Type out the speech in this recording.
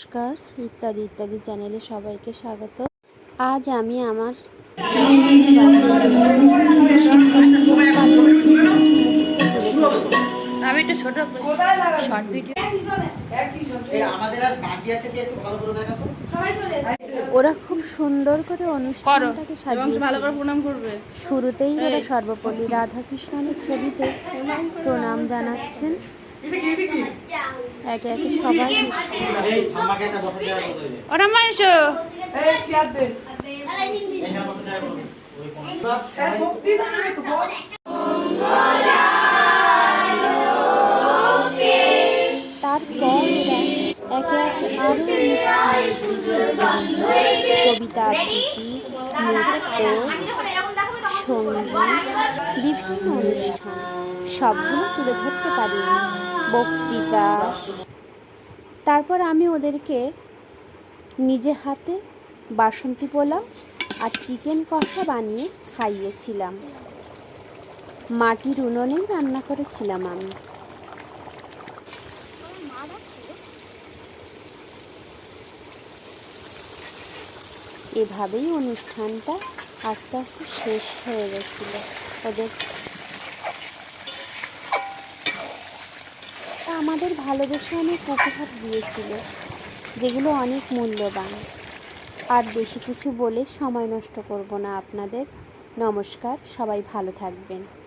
নমস্কার ইত্যাদি ইত্যাদি চ্যানেলে সবাইকে স্বাগত। আজ আমি আমার ওরা খুব সুন্দর করে অনুষ্ঠানটাকে এবং ভালো করে সাজিয়েছে প্রণাম করবে। শুরুতেই ওরা সর্বপল্লী রাধাকৃষ্ণনের ছবিতে প্রণাম জানাচ্ছেন। একে একে সবাই ওরা মা এসো। তারপর একে একে কবিতা আবৃত্তি নৃত্য সংগীত বিভিন্ন অনুষ্ঠান সবগুলো তুলে ধরতে পারিনি বক্তৃতা। তারপর আমি ওদেরকে নিজে হাতে বাসন্তী পোলাও আর চিকেন কষা বানিয়ে খাইয়েছিলাম। মাটির উনুনেই রান্না করেছিলাম আমি। এভাবেই অনুষ্ঠানটা আস্তে আস্তে শেষ হয়ে গেছিল। ওদের আমাদের ভালোবেসে অনেক উপহার দিয়েছিল যেগুলো অনেক মূল্যবান। আর বেশি কিছু বলে সময় নষ্ট করব না আপনাদের। নমস্কার, সবাই ভালো থাকবেন।